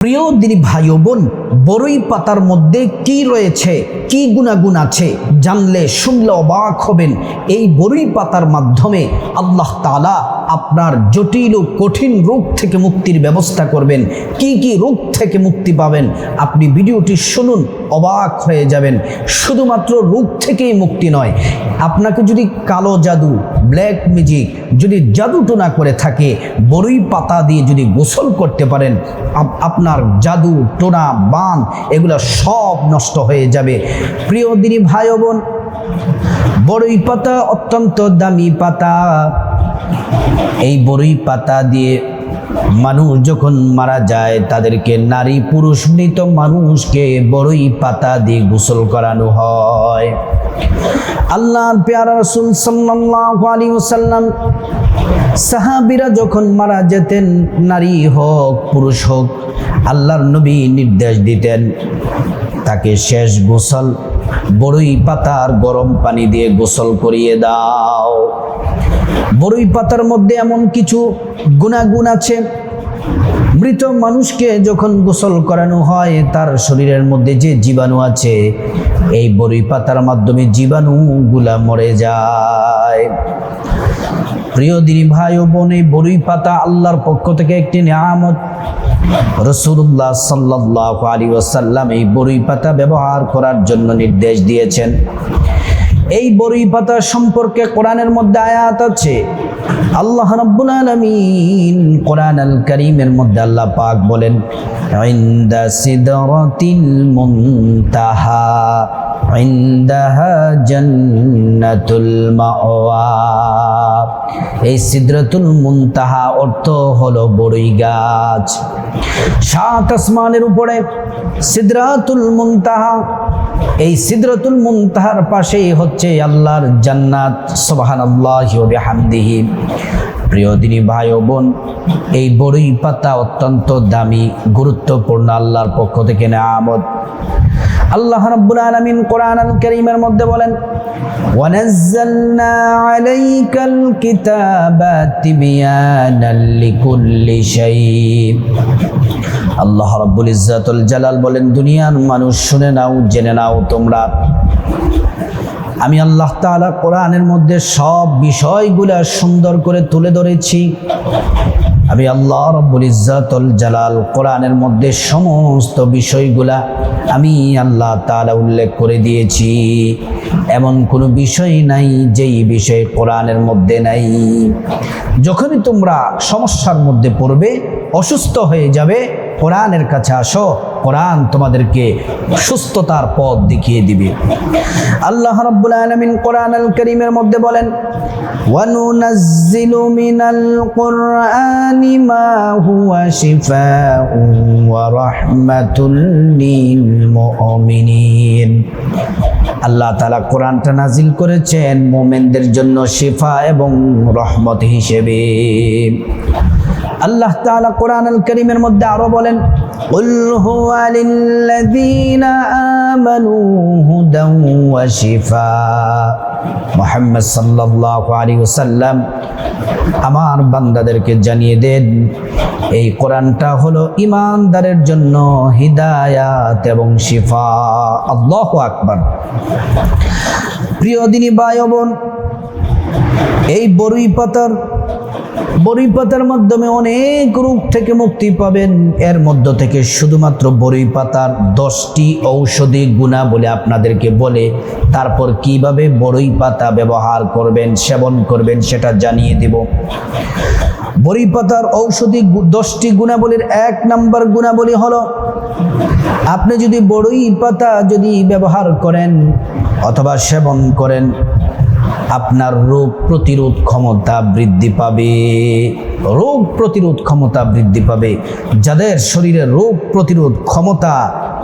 প্রিয় দিনী ভাই বোন বড়ই পাতার মধ্যে কি রয়েছে, কি গুণাগুণ আছে, জানলে, শুনলে অবাক হবেন। এই বড়ই পাতার মাধ্যমে আল্লাহ তালা আপনার জটিল ও কঠিন রোগ থেকে মুক্তির ব্যবস্থা করবেন। কি কি রোগ থেকে মুক্তি পাবেন, আপনি ভিডিওটি শুনুন, অবাক হয়ে যাবেন। শুধুমাত্র রোগ থেকেই মুক্তি নয়, আপনাকে যদি কালো জাদু, ব্ল্যাক ম্যাজিক, যদি জাদু টোনা করে থাকে বড়ই পাতা দিয়ে যদি গোসল করতে পারেন আপ- আপনার জাদু, টোনা বান এগুলো সব নষ্ট হয়ে যাবে। প্রিয় দিনী ভাই বোন বড়ই পাতা, অত্যন্ত দামি পাতা। এই বড়ই পাতা দিয়ে মানুষ যখন মারা যায়, তাদেরকে নারী পুরুষ মৃত মানুষকে বড়ই পাতা দিয়ে গোসল করানো হয়। আল্লাহর পেয়ারা রসুল সাল্লাল্লাহু আলাইহি ওয়াসাল্লাম সাহাবীরা যখন মারা যেতেন, নারী হোক, পুরুষ হোক আল্লাহর নবী নির্দেশ দিতেন, তাকে শেষ গোসল বড়ই পাতার গরম পানি দিয়ে গোসল করিয়ে দাও। বড়ই পাতার মধ্যে এমন কিছু গুণাগুণ আছে মৃত মানুষকে যখন গোসল করানো হয়, তার শরীরের মধ্যে যে জীবাণু আছে, এই বড়ই পাতার মাধ্যমে জীবাণুগুলা মরে যায়। প্রিয় দিনী ভাই ও বোন, এই বড়ই পাতা আল্লাহর পক্ষ থেকে একটি নিয়ামত। রসুল্লাহ সাল্লাহ আলী ওসাল্লাম এই বড়ই পাতা ব্যবহার করার জন্য নির্দেশ দিয়েছেন। এই বড়ই পাতা সম্পর্কে কোরআনের মধ্যে আয়াত আছে। আল্লাহ রাব্বুল আলামিন কোরআন আল কারীমের মধ্যে আল্লাহ পাক বলেন, ইনদা সিদরাতিল মুনতাহা, ইনদাহা জান্নাতুল মাওয়া। এই সিদরাতুল মুনতাহা অর্থ হলো বড়ই গাছ। সাত আসমানের উপরে সিদরাতুল মুনতাহা এই সিদরাতুল মুনতাহার পাশেই হচ্ছে আল্লাহর জান্নাত সোবাহান আল্লাহ প্রিয় দিনী ভাই ও বোন, এই বড়ই পাতা অত্যন্ত দামি, গুরুত্বপূর্ণ আল্লাহর পক্ষ থেকে নেয়ামত। আল্লাহ রাব্বুল আলামিন কোরআন আল কারীমের মধ্যে বলেন, ওয়ানাজ্জালনা আলাইকাল কিতাবা তিবিয়ানাল লিকুল্লি শাই আল্লাহ রাব্বুল ইজ্জাতুল জালাল বলেন, দুনিয়ার মানুষ শুনে নাও, জেনে নাও তোমরা আমি আল্লাহ তাআলা কোরআনের মধ্যে সব বিষয়গুলা সুন্দর করে তুলে ধরেছি। আমি আল্লাহ রব্বুল ইজ্জাতুল জালাল কোরআনের মধ্যে সমস্ত বিষয়গুলা আমি আল্লাহ তাআলা উল্লেখ করে দিয়েছি। এমন কোনো বিষয় নাই যেই বিষয় কোরআনের মধ্যে নাই। যখনই তোমরা সমস্যার মধ্যে পড়বে, অসুস্থ হয়ে যাবে, কোরআনের কাছে আসো। কোরআন তোমাদেরকে সুস্থতার পথ দেখিয়ে দিবে আল্লাহ রাব্বুল আলামিন কোরআন আল কারীমের মধ্যে বলেন وننزل من القرآن ما هو شفاء ورحمة للمؤمنين আল্লাহ তালা কোরআনটা নাজিল করেছেন মোমেনদের জন্য শিফা এবং রহমত হিসেবে আল্লাহ তাআলা কোরআন আল করিমের মধ্যে আরো বলেন قل هو للذين آمنوا هدى وشفاء মোহাম্মদ সাল্লাল্লাহু আলাইহি ওয়াসাল্লাম আমার বান্দাদেরকে জানিয়ে দেন এই কোরআনটা হলো ইমানদারের জন্য হিদায়াত এবং শিফা আল্লাহু আকবার প্রিয় দিনী ভাই ও বোন এই বড়ই পাতার বড়ই পাতার মাধ্যমে অনেক রোগ থেকে মুক্তি পাবেন। এর মধ্য থেকে শুধুমাত্র বড়ই পাতার দশটি ঔষধি গুণা বলে আপনাদেরকে বলে, তারপর কীভাবে বড়ই পাতা ব্যবহার করবেন, সেবন করবেন সেটা জানিয়ে দেব। বড়ি পাতার ঔষধি দশটি গুণাবলীর এক নাম্বার গুণাবলী হলো, আপনি যদি বড়ই পাতা যদি ব্যবহার করেন অথবা সেবন করেন আপনার রোগ প্রতিরোধ ক্ষমতা বৃদ্ধি পাবে। রোগ প্রতিরোধ ক্ষমতা বৃদ্ধি পাবে। যাদের শরীরে রোগ প্রতিরোধ ক্ষমতা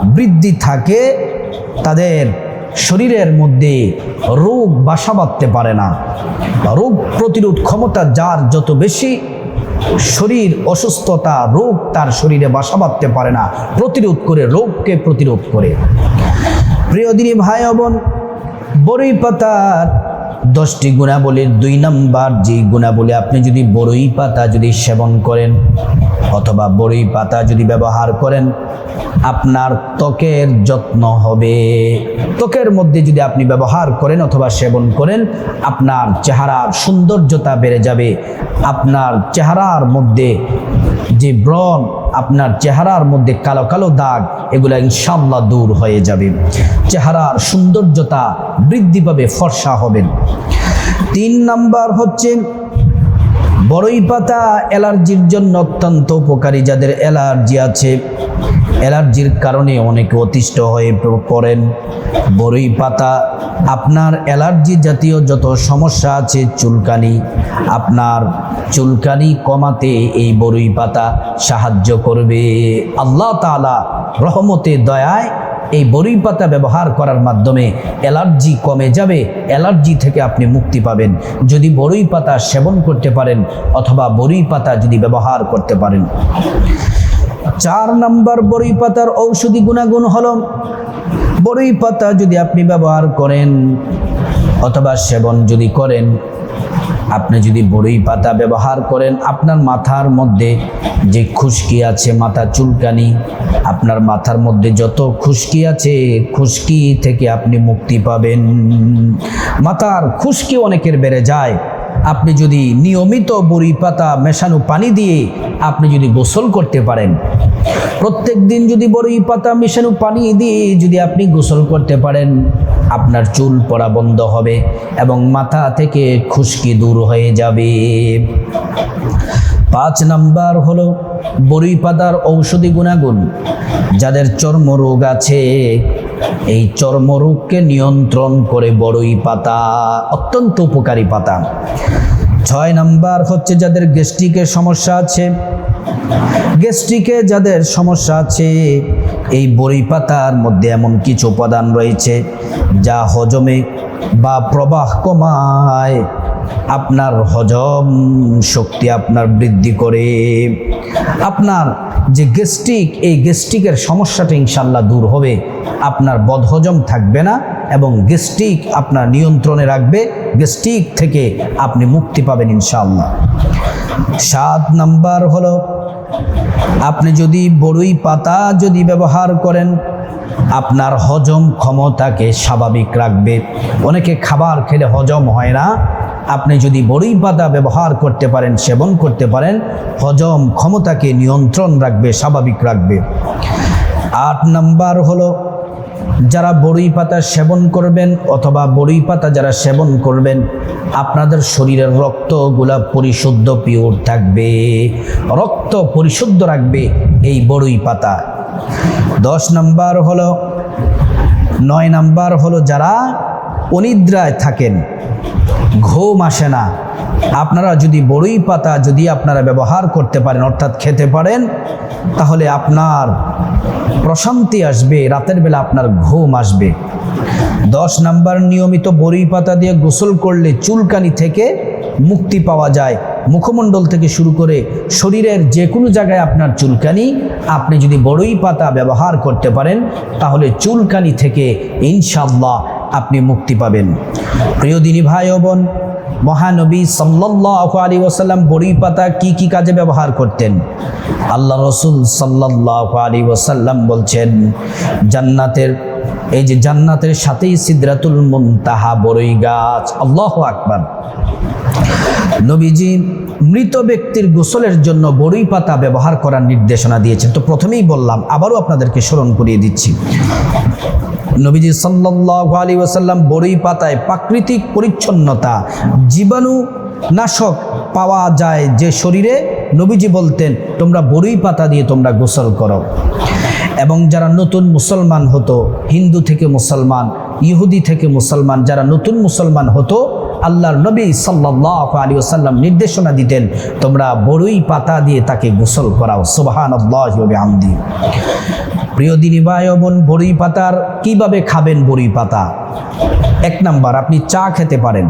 বৃদ্ধি থাকে, তাদের শরীরের মধ্যে রোগ বাসা বাঁধতে পারে না। রোগ প্রতিরোধ ক্ষমতা যার যত বেশি শরীর অসুস্থতা, রোগ তার শরীরে বাসা বাঁধতে পারে না। প্রতিরোধ করে, রোগকে প্রতিরোধ করে। প্রিয় দিনী ভাই বোন, বড়ই পাতার দশটি গুণাবলীর দুই নাম্বার, যে গুণাবলী আপনি যদি বড়ই পাতা যদি সেবন করেন অথবা বড়ই পাতা যদি ব্যবহার করেন, আপনার ত্বকের যত্ন হবে। ত্বকের মধ্যে যদি আপনি ব্যবহার করেন অথবা সেবন করেন, আপনার চেহারার সৌন্দর্যতা বেড়ে যাবে। আপনার চেহারার মধ্যে যে ব্রণ আপনার চেহারার মধ্যে কালো কালো দাগ, এগুলো ইনশাল্লাহ দূর হয়ে যাবে। চেহারার সৌন্দর্যতা বৃদ্ধি পাবে, ফর্সা হবেন তিন নাম্বার হচ্ছে বড়ই পাতা অ্যালার্জির জন্য অত্যন্ত উপকারী যাদের অ্যালার্জি আছে। অ্যালার্জির কারণে অনেকে অতিষ্ঠ হয়ে পড়েন। বড়ই পাতা, আপনার অ্যালার্জি জাতীয় যত সমস্যা আছে, চুলকানি, আপনার চুলকানি কমাতে এই বড়ই পাতা সাহায্য করবে। আল্লাহ তাআলা রহমতে, দয়ায় এই বড়ি পাতা ব্যবহার করার মাধ্যমে অ্যালার্জি কমে যাবে, অ্যালার্জি থেকে আপনি মুক্তি পাবেন। যদি বড়ই পাতা সেবন করতে পারেন অথবা বড়ই পাতা যদি ব্যবহার করতে পারেন। চার নাম্বার বড়ই পাতার ঔষধি গুণাগুণ হল বড়ই পাতা যদি আপনি ব্যবহার করেন অথবা সেবন যদি করেন আপনি যদি বড়ই পাতা ব্যবহার করেন, আপনার মাথার মধ্যে যে খুশকি আছে, মাথা চুলকানি, আপনার মাথার মধ্যে যত খুশকি আছে, খুশকি থেকে আপনি মুক্তি পাবেন। মাথার খুশকি অনেকের বেড়ে যায়। আপনি যদি নিয়মিত বড়ি পাতা মেশানো পানি দিয়ে আপনি যদি গোসল করতে পারেন। প্রত্যেক দিন যদি বড়ই পাতা মেশানো পানি দিয়ে যদি আপনি গোসল করতে পারেন, আপনার চুল পড়া বন্ধ হবে এবং মাথা থেকে খুশকি দূর হয়ে যাবে। পাঁচ নাম্বার হলো বড়ি পাতার ঔষধি গুণাগুণ, যাদের চর্মরোগ আছে এই চর্মরোগকে নিয়ন্ত্রণ করে বড়ই পাতা, অত্যন্ত উপকারী পাতা। ছয় নাম্বার হচ্ছে যাদের গ্যাস্ট্রিকের সমস্যা আছে। গ্যাস্ট্রিকে যাদের সমস্যা আছে, এই বড়ি পাতার মধ্যে এমন কিছু উপাদান রয়েছে যা হজমে বা প্রবাহ কমায়। আপনার হজম শক্তি আপনার বৃদ্ধি করে। আপনার যে গ্যাস্ট্রিক এই গ্যাস্ট্রিকের সমস্যাটা ইনশাল্লাহ দূর হবে। আপনার বদহজম থাকবে না এবং গ্যাস্ট্রিক আপনার নিয়ন্ত্রণে রাখবে। গ্যাস্ট্রিক থেকে আপনি মুক্তি পাবেন ইনশাল্লাহ সাত নাম্বার হলো, আপনি যদি বড়ই পাতা যদি ব্যবহার করেন, আপনার হজম ক্ষমতাকে স্বাভাবিক রাখবে। অনেকে খাবার খেলে হজম হয় না। আপনি যদি বড়ই পাতা ব্যবহার করতে পারেন, সেবন করতে পারেন, হজম ক্ষমতাকে নিয়ন্ত্রণ রাখবে, স্বাভাবিক রাখবে। আট নাম্বার হলো, যারা বড়ই পাতা সেবন করবেন অথবা বড়ই পাতা যারা সেবন করবেন, আপনাদের শরীরের রক্তগুলা পরিশুদ্ধ, পিওর থাকবে। রক্ত পরিশুদ্ধ রাখবে এই বড়ই পাতা। দশ নাম্বার হলো, নয় নাম্বার হলো, যারা অনিদ্রায় থাকেন ঘুম আসে না। আপনারা যদি বড়ই পাতা যদি আপনারা ব্যবহার করতে পারেন, অর্থাৎ খেতে পারেন, তাহলে আপনার প্রশান্তি আসবে, রাতের বেলা আপনার ঘুম আসবে। দশ নাম্বার নিয়মিত বড়ই পাতা দিয়ে গোসল করলে চুলকানি থেকে মুক্তি পাওয়া যায়। মুখমণ্ডল থেকে শুরু করে শরীরের যে কোনো জায়গায় আপনার চুলকানি, আপনি যদি বড়ই পাতা ব্যবহার করতে পারেন, তাহলে চুলকানি থেকে ইনশাল্লাহ আপনি মুক্তি পাবেন। প্রিয় দিনী ভাই ও বোন, মহানবী সাল্লাহ আলী ওসাল্লাম বড়ি পাতা কি কি কাজে ব্যবহার করতেন? আল্লাহ রসুল সাল্লাহ আলী ওসাল্লাম বলছেন, জান্নাতের, এই যে জান্নাতের সাথেই সিদ্রাতুল মুনতাহা বড়ই গাছ। আল্লাহ আকবার। নবীজি মৃত ব্যক্তির গোসলের জন্য বড়ই পাতা ব্যবহার করার নির্দেশনা দিয়েছেন। তো প্রথমেই বললাম, আবারও আপনাদেরকে স্মরণ করিয়ে দিচ্ছি। নবীজি সাল্লাহ আলী ওসাল্লাম বড়ই পাতায় প্রাকৃতিক পরিচ্ছন্নতা, জীবাণু নাশক পাওয়া যায় যে শরীরে নবীজি বলতেন, তোমরা বড়ই পাতা দিয়ে তোমরা গোসল করো। এবং যারা নতুন মুসলমান হতো, হিন্দু থেকে মুসলমান, ইহুদি থেকে মুসলমান, যারা নতুন মুসলমান হতো আল্লাহর নবী সাল্লাহ আলী ওসাল্লাম নির্দেশনা দিতেন, তোমরা বড়ই পাতা দিয়ে তাকে গোসল করাও। সুবাহান আমদি প্রিয় দিনী ভাই বোন বড়ি পাতার কীভাবে খাবেন বড়ি পাতা? এক নাম্বার, আপনি চা খেতে পারেন।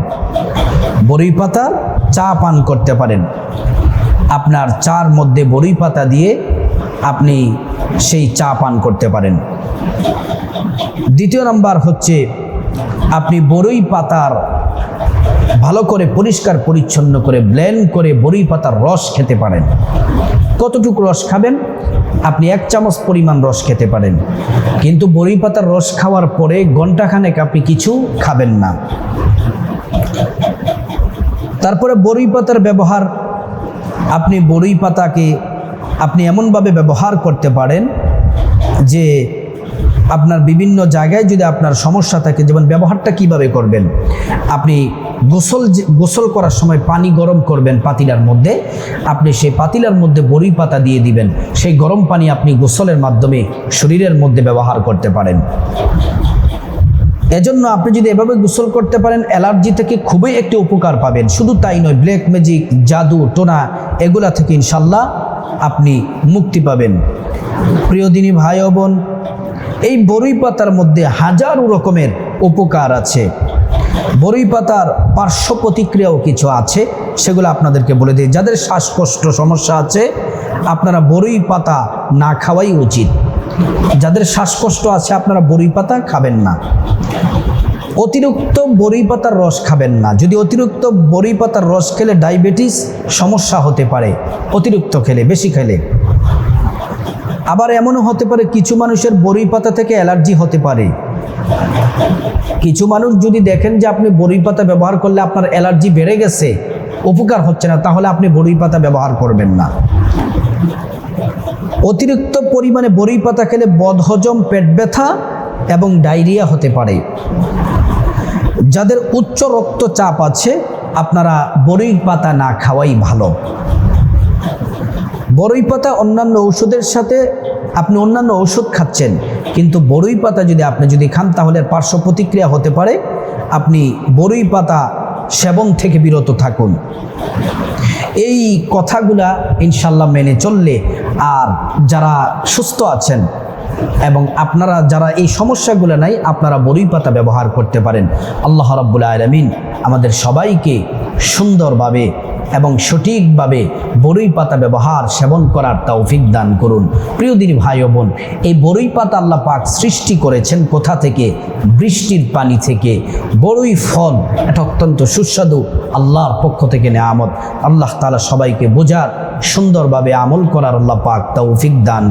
বড়ি পাতার চা পান করতে পারেন। আপনার চার মধ্যে বড়ি পাতা দিয়ে আপনি সেই চা পান করতে পারেন। দ্বিতীয় নাম্বার হচ্ছে, আপনি বড়ই পাতার ভালো করে পরিষ্কার, পরিচ্ছন্ন করে ব্লেন্ড করে বড়ি পাতার রস খেতে পারেন। কতটুকু রস খাবেন? আপনি এক চামচ পরিমাণ রস খেতে পারেন। কিন্তু বড়ি পাতার রস খাওয়ার পরে ঘন্টাখানেক আপনি কিছু খাবেন না। তারপরে বড়ই পাতার ব্যবহার, আপনি বড়ই পাতাকে আপনি এমনভাবে ব্যবহার করতে পারেন যে আপনার বিভিন্ন জায়গায় যদি আপনার সমস্যা থাকে, যেমন ব্যবহারটা কীভাবে করবেন? আপনি গোসল গোসল করার সময় পানি গরম করবেন পাতিলার মধ্যে, আপনি সেই পাতিলার মধ্যে বড়ি পাতা দিয়ে দিবেন। সেই গরম পানি আপনি গোসলের মাধ্যমে শরীরের মধ্যে ব্যবহার করতে পারেন। এজন্য আপনি যদি এভাবে গোসল করতে পারেন, অ্যালার্জি থেকে খুবই একটি উপকার পাবেন। শুধু তাই নয়, ব্ল্যাক ম্যাজিক, জাদু, টোনা, এগুলা থেকে ইনশাল্লাহ আপনি মুক্তি পাবেন। প্রিয় দিনী ভাই বোন এই বড়ই পাতার মধ্যে হাজারো রকমের উপকার আছে। বড়ই পাতার পার্শ্ব প্রতিক্রিয়াও কিছু আছে, সেগুলো আপনাদেরকে বলে দিই। যাদের শ্বাসকষ্ট সমস্যা আছে, আপনারা বড়ই পাতা না খাওয়াই উচিত। যাদের শ্বাসকষ্ট আছে, আপনারা বড়ি পাতা খাবেন না। অতিরিক্ত বড়ি পাতার রস খাবেন না। যদি অতিরিক্ত বড়ি পাতার রস খেলে ডায়াবেটিস, সমস্যা হতে পারে। অতিরিক্ত খেলে, বেশি খেলে। আবার এমনও হতে পারে কিছু মানুষের বড়ি পাতা থেকে অ্যালার্জি হতে পারে। কিছু মানুষ যদি দেখেন যে আপনি বড়ি পাতা ব্যবহার করলে আপনার অ্যালার্জি বেড়ে গেছে, উপকার হচ্ছে না, তাহলে আপনি বড়ি পাতা ব্যবহার করবেন না। অতিরিক্ত পরিমাণে বড়ি পাতা খেলে বদহজম, পেট ব্যথা এবং ডায়রিয়া হতে পারে। যাদের উচ্চ রক্তচাপ আছে, আপনারা বড়ই পাতা না খাওয়াই ভালো। বড়ই পাতা অন্যান্য ঔষধের সাথে আপনি অন্যান্য ঔষধ খাচ্ছেন, কিন্তু বড়ই পাতা যদি আপনি যদি খান, তাহলে পার্শ্ব প্রতিক্রিয়া হতে পারে। আপনি বড়ই পাতা সেবন থেকে বিরত থাকুন। এই কথাগুলা ইনশাল্লাহ মেনে চললে আর যারা সুস্থ আছেন এবং আপনারা যারা এই সমস্যাগুলো নাই, আপনারা বড়ি পাতা ব্যবহার করতে পারেন। আল্লাহ রাব্বুল আলমিন আমাদের সবাইকে সুন্দরভাবে এবং সঠিকভাবে বরুই পাতা ব্যবহার, সেবন করার তৌফিক দান করুন। প্রিয় দিন ভাই বোন, এই বরুই পাতা আল্লাহ পাক সৃষ্টি করেছেন কোথা থেকে? বৃষ্টির পানি থেকে। বড়ই ফল এটা অত্যন্ত সুস্বাদু আল্লাহর পক্ষ থেকে নেয়ামত। আল্লাহ তালা সবাইকে বোঝার সুন্দরভাবে আমল করার আল্লাহ পাক তৌফিক দান